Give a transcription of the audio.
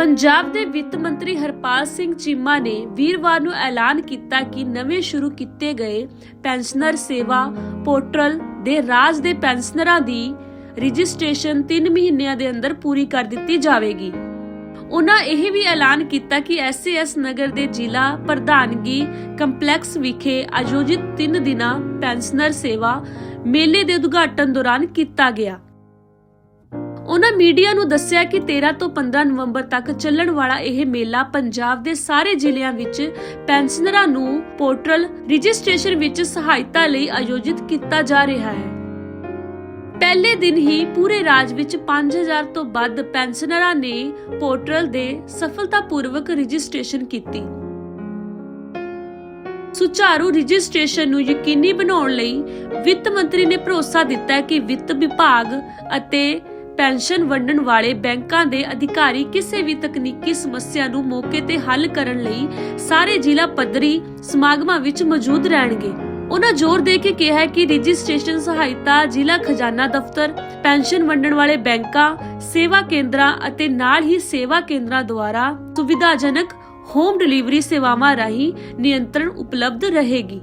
ਪੰਜਾਬ ਦੇ ਵਿੱਤ ਮੰਤਰੀ ਹਰਪਾਲ ਸਿੰਘ ਚੀਮਾ ਨੇ ਵੀਰਵਾਰ ਨੂੰ ਐਲਾਨ ਕੀਤਾ ਕਿ ਨਵੇਂ ਸ਼ੁਰੂ ਕੀਤੇ ਗਏ ਪੈਨਸ਼ਨਰ ਸੇਵਾ ਪੋਰਟਲ ਦੇ ਰਾਜ ਦੇ ਪੈਨਸ਼ਨਰਾਂ ਦੀ ਰਜਿਸਟ੍ਰੇਸ਼ਨ 3 ਮਹੀਨਿਆਂ ਦੇ ਅੰਦਰ ਪੂਰੀ ਕਰ ਦਿੱਤੀ ਜਾਵੇਗੀ। ਉਹਨਾਂ ਇਹ ਵੀ ਐਲਾਨ ਕੀਤਾ ਕਿ ਐਸਐਸ ਨਗਰ ਦੇ ਜ਼ਿਲ੍ਹਾ ਪ੍ਰਧਾਨਗੀ ਕੰਪਲੈਕਸ ਵਿਖੇ ਆਯੋਜਿਤ 3 ਦਿਨਾਂ ਪੈਨਸ਼ਨਰ ਸੇਵਾ ਮੇਲੇ ਦੇ ਉਦਘਾਟਨ ਦੌਰਾਨ ਕੀਤਾ ਗਿਆ। ਉਹਨਾਂ ਮੀਡੀਆ ਨੂੰ ਦੱਸਿਆ ਕਿ 13 ਤੋਂ 15 ਨਵੰਬਰ ਤੱਕ ਚੱਲਣ ਵਾਲਾ ਇਹ ਮੇਲਾ ਪੰਜਾਬ ਦੇ ਸਾਰੇ ਜ਼ਿਲ੍ਹਿਆਂ ਵਿੱਚ ਪੈਨਸ਼ਨਰਾਂ ਨੂੰ ਪੋਰਟਲ ਰਜਿਸਟ੍ਰੇਸ਼ਨ ਵਿੱਚ ਸਹਾਇਤਾ ਲਈ ਆਯੋਜਿਤ ਕੀਤਾ ਜਾ ਰਿਹਾ ਹੈ। ਪਹਿਲੇ ਦਿਨ ਹੀ ਪੂਰੇ ਰਾਜ ਵਿੱਚ 5000 ਤੋਂ ਵੱਧ ਪੈਨਸ਼ਨਰਾਂ ਨੇ ਪੋਰਟਲ ਦੇ ਸਫਲਤਾਪੂਰਵਕ ਰਜਿਸਟ੍ਰੇਸ਼ਨ ਕੀਤੀ। ਸੁਚਾਰੂ ਰਜਿਸਟ੍ਰੇਸ਼ਨ ਨੂੰ ਯਕੀਨੀ ਬਣਾਉਣ ਲਈ ਵਿੱਤ ਮੰਤਰੀ ਨੇ ਭਰੋਸਾ ਦਿੱਤਾ ਕਿ ਵਿੱਤ ਵਿਭਾਗ ਅਤੇ ਪੈਨਸ਼ਨ ਵੰਡਣ ਵਾਲੇ ਬੈਂਕਾਂ ਦੇ ਅਧਿਕਾਰੀ ਕਿਸੇ ਵੀ ਤਕਨੀਕੀ ਸਮੱਸਿਆ ਨੂੰ ਮੌਕੇ ਤੇ ਹੱਲ ਕਰਨ ਲਈ ਸਾਰੇ ਜ਼ਿਲ੍ਹਾ ਪੱਧਰੀ ਸਮਾਗਮਾਂ ਵਿੱਚ ਮੌਜੂਦ ਰਹਿਣਗੇ। ਉਹਨਾਂ ਜ਼ੋਰ ਦੇ ਕੇ ਕਿਹਾ ਕਿ ਰਜਿਸਟ੍ਰੇਸ਼ਨ ਸਹਾਇਤਾ, ਜ਼ਿਲ੍ਹਾ ਖਜ਼ਾਨਾ ਦਫ਼ਤਰ, ਪੈਨਸ਼ਨ ਵੰਡਣ ਵਾਲੇ ਬੈਂਕਾਂ, ਸੇਵਾ ਕੇਂਦਰਾਂ ਅਤੇ ਨਾਲ ਹੀ ਸੇਵਾ ਕੇਂਦਰਾਂ ਦੁਆਰਾ ਸੁਵਿਧਾਜਨਕ ਹੋਮ ਡਿਲੀਵਰੀ ਸੇਵਾਵਾਂ ਰਾਹੀਂ ਨਿਯੰਤਰਣ ਉਪਲਬਧ ਰਹੇਗੀ।